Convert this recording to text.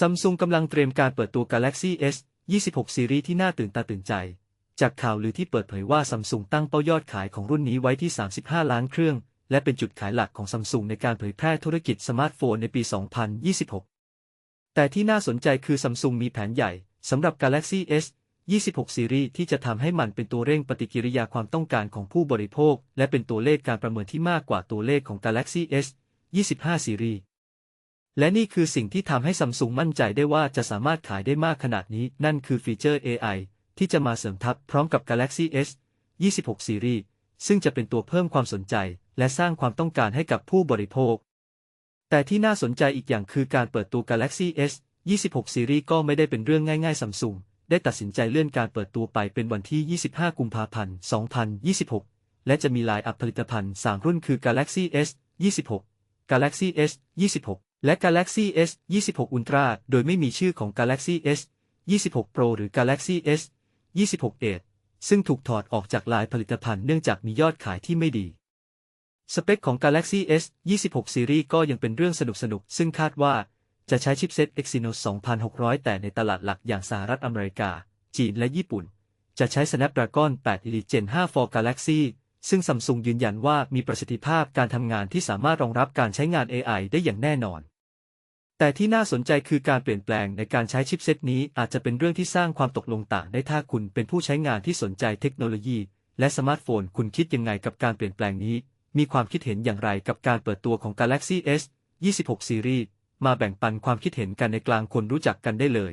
ซัมซุงกำลังเตรียมการเปิดตัว Galaxy S 26ซีรีส์ที่น่าตื่นตาตื่นใจ จากข่าวลือที่เปิดเผยว่าซัมซุงตั้งเป้ายอดขายของรุ่นนี้ไว้ที่ 35 ล้านเครื่อง และเป็นจุดขายหลักของซัมซุงในการเผยแพร่ธุรกิจสมาร์ทโฟนในปี 2026 แต่ที่น่าสนใจคือซัมซุงมีแผนใหญ่สำหรับ Galaxy S 26ซีรีส์ที่จะทำให้มันเป็นตัวเร่งปฏิกิริยาความต้องการของผู้บริโภค และเป็นตัวเลขการประเมินที่มากกว่าตัวเลขของ Galaxy S 25ซีรีส์ และนี่คือสิ่งที่ทำให้ซัมซุงมั่นใจได้ว่าจะสามารถขายได้มากขนาดนี้ นั่นคือฟีเจอร์ AI ที่จะมาเสริมทัพพร้อมกับ Galaxy S 26ซีรีส์ซึ่งจะเป็นตัวเพิ่มความสนใจ และสร้างความต้องการให้กับผู้บริโภค แต่ที่น่าสนใจอีกอย่างคือการเปิดตัว Galaxy S 26ซีรีส์ก็ไม่ได้เป็นเรื่องง่ายๆซัมซุงได้ตัดสินใจเลื่อนการเปิดตัวไปเป็นวันที่ 25 กุมภาพันธ์ 2026 และจะมีลน์อัพผลิตภัณฑ์ 3 รุ่นคือ Galaxy S 26 Galaxy S 26 และ Galaxy S 26 Ultra โดยไม่มีชื่อของ Galaxy S 26 Pro หรือ Galaxy S 26 Edge ซึ่งถูกถอดออกจากลายผลิตภัณฑ์เนื่องจากมียอดขายที่ไม่ดี สเปคของ Galaxy S 26ซีรีส์ก็ยังเป็นเรื่องสนุกๆซึ่งคาดว่าจะใช้ชิปเซ็ต Exynos 2600 แต่ในตลาดหลักอย่างสหรัฐอเมริกา จีนและญี่ปุ่น จะใช้ Snapdragon 8 Elite Gen 5 for Galaxy ซึ่งซัมซุงยืนยันว่ามีประสิทธิภาพการทำงานที่สามารถรองรับการใช้งาน AI ได้อย่างแน่นอน แต่ที่น่าสนใจคือการเปลี่ยนแปลงในการใช้ชิปเซตนี้อาจจะเป็นเรื่องที่สร้างความตกลงต่างได้ถ้าคุณเป็นผู้ใช้งานที่สนใจเทคโนโลยี และสมาร์ทโฟน คุณคิดยังไงกับการเปลี่ยนแปลงนี้ มีความคิดเห็นอย่างไรกับการเปิดตัวของ Galaxy S 26ซีรีส์มาแบ่งปันความคิดเห็นกันในกลางคนรู้จักกันได้เลย